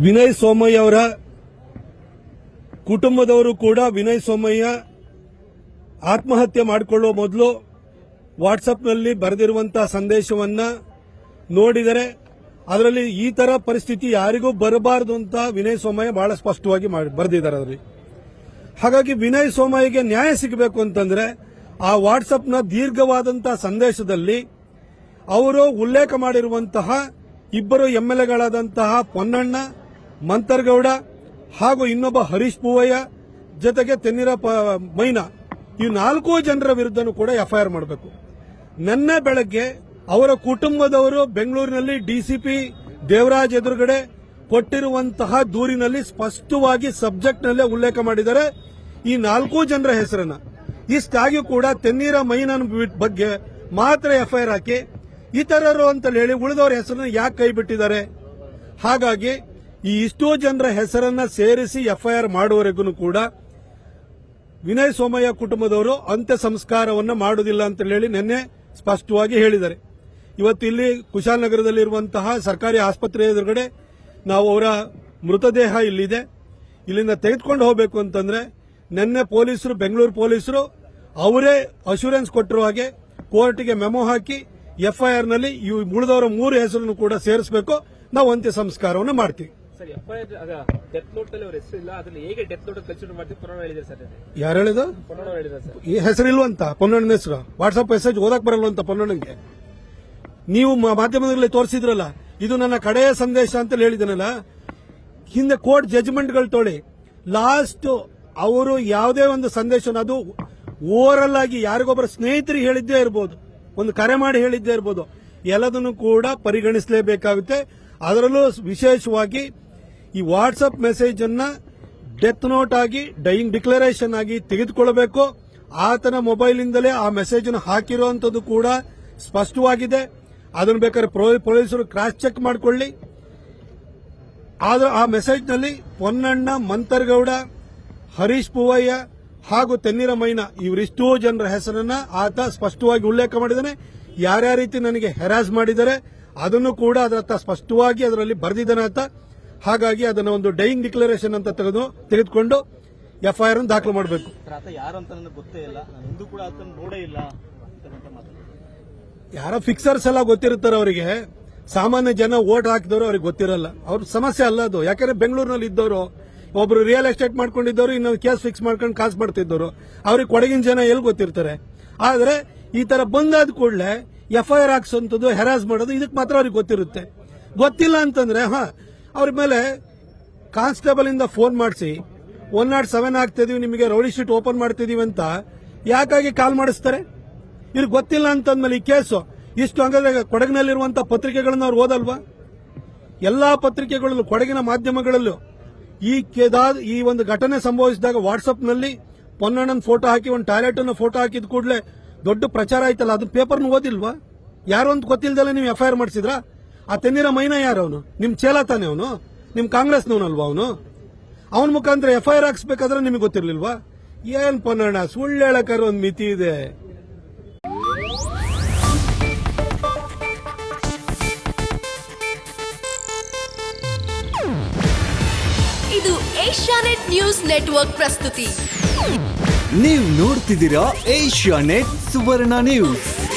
ವಿನಯ್ ಸೋಮಯ್ಯ ಅವರ ಕುಟುಂಬದವರು ಕೂಡ ವಿನಯ್ ಸೋಮಯ್ಯ ಆತ್ಮಹತ್ಯೆ ಮಾಡಿಕೊಳ್ಳುವ ಮೊದಲು ವಾಟ್ಸಪ್ನಲ್ಲಿ ಬರೆದಿರುವಂತಹ ಸಂದೇಶವನ್ನ ನೋಡಿದರೆ ಅದರಲ್ಲಿ ಈ ತರ ಪರಿಸ್ಥಿತಿ ಯಾರಿಗೂ ಬರಬಾರದು ಅಂತ ವಿನಯ್ ಸೋಮಯ್ಯ ಬಹಳ ಸ್ಪಷ್ಟವಾಗಿ ಬರೆದಿದ್ದಾರೆ ಅದರಲ್ಲಿ. ಹಾಗಾಗಿ ವಿನಯ್ ಸೋಮಯ್ಯಗೆ ನ್ಯಾಯ ಸಿಗಬೇಕು ಅಂತಂದ್ರೆ ಆ ವಾಟ್ಸಪ್ನ ದೀರ್ಘವಾದಂತಹ ಸಂದೇಶದಲ್ಲಿ ಅವರು ಉಲ್ಲೇಖ ಮಾಡಿರುವಂತಹ ಇಬ್ಬರು ಎಂಎಲ್ಎಗಳಾದಂತಹ ಪೊನ್ನಣ್ಣ ಮಂತರ್ಗೌಡ ಹಾಗೂ ಇನ್ನೊಬ್ಬ ಹರೀಶ್ ಪೂವಯ್ಯ ಜೊತೆಗೆ ತೆನ್ನಿರ ಮೈನಾ. ಈ ನಾಲ್ಕು ಜನರ ವಿರುದ್ಧನೂ ಕೂಡ ಎಫ್ಐಆರ್ ಮಾಡಬೇಕು. ನಿನ್ನೆ ಬೆಳಗ್ಗೆ ಅವರ ಕುಟುಂಬದವರು ಬೆಂಗಳೂರಿನಲ್ಲಿ ಡಿಸಿಪಿ ದೇವರಾಜ್ ಎದುರುಗಡೆ ಕೊಟ್ಟಿರುವಂತಹ ದೂರಿನಲ್ಲಿ ಸ್ಪಷ್ಟವಾಗಿ ಸಬ್ಜೆಕ್ಟ್ನಲ್ಲೇ ಉಲ್ಲೇಖ ಮಾಡಿದ್ದಾರೆ. ಈ ನಾಲ್ಕು ಜನರ ಹೆಸರನ್ನ. ಇಷ್ಟಾಗಿ ಕೂಡ ತೆನ್ನೀರ ಮೈನನ್ ಬಗ್ಗೆ ಮಾತ್ರ ಎಫ್ಐಆರ್ ಹಾಕಿ ಇತರರು ಅಂತ ಹೇಳಿ ಉಳಿದವರ ಹೆಸರನ್ನ ಯಾಕೆ ಕೈ ಬಿಟ್ಟಿದ್ದಾರೆ ಹಾಗಾಗಿ ಈ ಇಷ್ಟೋ ಜನರ ಹೆಸರನ್ನ ಸೇರಿಸಿ ಎಫ್ಐಆರ್ ಮಾಡುವವರೆಗೂ ಕೂಡ ವಿನಯ್ ಸೋಮಯ್ಯ ಕುಟುಂಬದವರು ಅಂತ್ಯ ಸಂಸ್ಕಾರವನ್ನು ಮಾಡುವುದಿಲ್ಲ ಅಂತ ಹೇಳಿ ನಿನ್ನೆ ಸ್ಪಷ್ಟವಾಗಿ ಹೇಳಿದ್ದಾರೆ. ಇವತ್ತು ಇಲ್ಲಿ ಕುಶಾಲನಗರದಲ್ಲಿರುವಂತಹ ಸರ್ಕಾರಿ ಆಸ್ಪತ್ರೆ ಎದುರುಗಡೆ ನಾವು ಅವರ ಮೃತದೇಹ ಇಲ್ಲಿದೆ. ಇಲ್ಲಿಂದ ತೆಗೆದುಕೊಂಡು ಹೋಗಬೇಕು ಅಂತಂದ್ರೆ ನಿನ್ನೆ ಪೊಲೀಸರು, ಬೆಂಗಳೂರು ಪೊಲೀಸರು ಅವರೇ ಅಶೂರೆನ್ಸ್ ಕೊಟ್ಟಿರುವ ಹಾಗೆ ಕೋರ್ಟ್ಗೆ ಮೆಮೊ ಹಾಕಿ ಎಫ್ಐಆರ್ನಲ್ಲಿ ಈ ಉಳಿದವರ ಮೂರು ಹೆಸರನ್ನು ಕೂಡ ಸೇರಿಸಬೇಕು. ನಾವು ಅಂತ್ಯ ಸಂಸ್ಕಾರವನ್ನು ಮಾಡ್ತೀವಿ. ಸರ್ ಡೆತ್ ನೋಟ್ ಅಲ್ಲಿ ಅವ್ರ ಹೆಸರು ಇಲ್ಲ ಅದನ್ನ ಹೇಗೆ ಡೆತ್ ನೋಟ್ ಕನ್ಸಿಡರ್ ಮಾಡ್ತೀವಿ ಹೇಳಿದ್ರೆ ಸರ್ ಯಾರು ಹೇಳಿದ್ದಾರೆ ಸರ್. ಈ ಹೆಸರಿಲ್ವಂತ ಪೊನ್ನಣ್ಣನ ಹೆಸರು. ವಾಟ್ಸ್ಆಪ್ ಮೆಸೇಜ್ ಓದಕ್ ಬರಲ್ವಂತ ಪೊನ್ನಣ್ಣಗೆ ನೀವು ಮಾಧ್ಯಮದಲ್ಲಿ ತೋರಿಸಿದ್ರಲ್ಲ ಇದು ನನ್ನ ಕಡೆಯ ಸಂದೇಶ ಅಂತ ಹೇಳಿದನಲ್ಲ ಹಿಂದೆ ಕೋರ್ಟ್ ಜಜ್ಮೆಂಟ್ಗಳು ತೊಳಿ ಲಾಸ್ಟ್ ಅವರು ಯಾವುದೇ ಒಂದು ಸಂದೇಶ ಅದು ಓವರಲ್ ಆಗಿ ಯಾರಿಗೊಬ್ಬರ ಸ್ನೇಹಿತರಿಗೆ ಹೇಳಿದ್ದೇ ಇರ್ಬೋದು ಒಂದು ಕರೆ ಮಾಡಿ ಹೇಳಿದ್ದೇ ಇರ್ಬೋದು ಎಲ್ಲದನ್ನು ಕೂಡ ಪರಿಗಣಿಸಲೇಬೇಕಾಗುತ್ತೆ. ಅದರಲ್ಲೂ ವಿಶೇಷವಾಗಿ ಈ ವಾಟ್ಸಪ್ ಮೆಸೇಜ್ ಅನ್ನ ಡೆತ್ ನೋಟ್ ಆಗಿ, ಡೈಯಿಂಗ್ ಡಿಕ್ಲರೇಷನ್ ಆಗಿ ತೆಗೆದುಕೊಳ್ಳಬೇಕು. ಆತನ ಮೊಬೈಲಿಂದಲೇ ಆ ಮೆಸೇಜ್ ಅನ್ನು ಹಾಕಿರುವಂತದ್ದು ಕೂಡ ಸ್ಪಷ್ಟವಾಗಿದೆ. ಅದನ್ನು ಬೇಕಾದ್ರೆ ಪೊಲೀಸರು ಕ್ರಾಸ್ ಚೆಕ್ ಮಾಡಿಕೊಳ್ಳಿ. ಆದ್ರೆ ಆ ಮೆಸೇಜ್ನಲ್ಲಿ ಪೊನ್ನಣ್ಣ, ಮಂತರ್ಗೌಡ, ಹರೀಶ್ ಪೂವಯ್ಯ ಹಾಗೂ ತೆನ್ನಿರ ಇವರಿಷ್ಟೋ ಜನರ ಹೆಸರನ್ನ ಆತ ಸ್ಪಷ್ಟವಾಗಿ ಉಲ್ಲೇಖ ಮಾಡಿದ್ದಾನೆ. ಯಾರ್ಯಾವ ರೀತಿ ನನಗೆ ಹೆರಾಸ್ ಮಾಡಿದ್ದಾರೆ, ಅದನ್ನು ಕೂಡ ಅದರತ್ತ ಸ್ಪಷ್ಟವಾಗಿ ಅದರಲ್ಲಿ ಬರೆದಿದ್ದಾನೆ ಆತ. ಹಾಗಾಗಿ ಅದನ್ನು ಒಂದು ಡೈಯಿಂಗ್ ಡಿಕ್ಲರೇಷನ್ ಅಂತ ತೆಗೆದು ತೆಗೆದುಕೊಂಡು ಎಫ್ಐಆರ್ ಅನ್ನು ದಾಖಲು ಮಾಡಬೇಕು. ಯಾರ ಫಿಕ್ಸರ್ಸ್ ಎಲ್ಲ ಗೊತ್ತಿರುತ್ತಾರೆ ಅವರಿಗೆ. ಸಾಮಾನ್ಯ ಜನ ಓಟ್ ಹಾಕಿದವರು ಅವ್ರಿಗೆ ಗೊತ್ತಿರಲ್ಲ. ಅವ್ರ ಸಮಸ್ಯೆ ಅಲ್ಲ ಅದು. ಯಾಕಂದ್ರೆ ಬೆಂಗಳೂರಿನಲ್ಲಿ ಇದ್ದವರು ಒಬ್ರು ರಿಯಲ್ ಎಸ್ಟೇಟ್ ಮಾಡ್ಕೊಂಡಿದ್ದವರು ಇನ್ನೊಂದು ಕೇಸ್ ಫಿಕ್ಸ್ ಮಾಡ್ಕೊಂಡು ಕಾಸು ಮಾಡ್ತಿದ್ದವರು. ಅವ್ರಿಗೆ ಕೊಡಗಿನ ಜನ ಎಲ್ಲಿ ಗೊತ್ತಿರ್ತಾರೆ? ಆದ್ರೆ ಈ ತರ ಬಂದಾದ ಕೂಡಲೇ ಎಫ್ಐಆರ್ ಹಾಕ್ಸೋಂಥದ್ದು ಹೆರಾಸ್ ಮಾಡೋದು ಇದಕ್ಕೆ ಮಾತ್ರ ಅವ್ರಿಗೆ ಗೊತ್ತಿರುತ್ತೆ. ಗೊತ್ತಿಲ್ಲ ಅಂತಂದ್ರೆ ಹಾ ಅವ್ರ ಮೇಲೆ ಕಾನ್ಸ್ಟೇಬಲ್ ಇಂದ ಫೋನ್ ಮಾಡಿಸಿ, ಒನ್ ನಾಟ್ ಸೆವೆನ್ ಆಗ್ತಿದೀವಿ ನಿಮಗೆ ರೌಡಿ ಶೀಟ್ ಓಪನ್ ಮಾಡ್ತಿದೀವಿ ಅಂತ ಯಾಕಾಗಿ ಕಾಲ್ ಮಾಡಿಸ್ತಾರೆ? ಇವ್ರಿಗೆ ಗೊತ್ತಿಲ್ಲ ಅಂತಂದ್ಮೇಲೆ ಈ ಕೇಸು, ಇಷ್ಟು ಹಂಗಾದ್ರೆ ಕೊಡಗಿನಲ್ಲಿರುವಂತಹ ಪತ್ರಿಕೆಗಳನ್ನ ಅವ್ರು ಓದಲ್ವಾ? ಎಲ್ಲಾ ಪತ್ರಿಕೆಗಳಲ್ಲೂ, ಕೊಡಗಿನ ಮಾಧ್ಯಮಗಳಲ್ಲೂ ಈ ಈ ಒಂದು ಘಟನೆ ಸಂಭವಿಸಿದಾಗ ವಾಟ್ಸ್ಆಪ್ನಲ್ಲಿ ಪೊನ್ನಣ್ಣನ ಫೋಟೋ ಹಾಕಿ, ಒಂದು ಟಾಯ್ಲೆಟ್ ಅನ್ನ ಫೋಟೋ ಹಾಕಿದ ಕೂಡಲೇ ದೊಡ್ಡ ಪ್ರಚಾರ ಆಯ್ತಲ್ಲ ಅದು ಪೇಪರ್ನ ಓದಿಲ್ವಾ? ಯಾರು ಅಂತ ಗೊತ್ತಿಲ್ದಲ್ಲ ನೀವು ಎಫ್ಐಆರ್ ಮಾಡಿಸಿದ್ರಾ? ಆ ತೆನ್ನಿರ ಮೈನ ಯಾರು ಅವನು? ನಿಮ್ ಚೇಲ ತಾನೆ ಅವನು? ನಿಮ್ ಕಾಂಗ್ರೆಸ್ನವನಲ್ವಾ ಅವನು? ಅವನ ಮುಖಾಂತರ ಎಫ್ಐಆರ್ ಹಾಕ್ಸ್ಬೇಕಾದ್ರೆ ನಿಮಗೆ ಗೊತ್ತಿರ್ಲಿಲ್ವಾ? ಏನ್ ಪನ್ನಣ್ಣ ಸುಳ್ಳು ಹೇಳಕ್ಕಾರ ಒಂದು ಮಿತಿ ಇದೆ. ಇದು ಏಷ್ಯಾನೆಟ್ ನ್ಯೂಸ್ ನೆಟ್ವರ್ಕ್ ಪ್ರಸ್ತುತಿ. ನೀವು ನೋಡ್ತಿದ್ದೀರಾ ಏಷ್ಯಾನೆಟ್ ಸುವರ್ಣ ನ್ಯೂಸ್.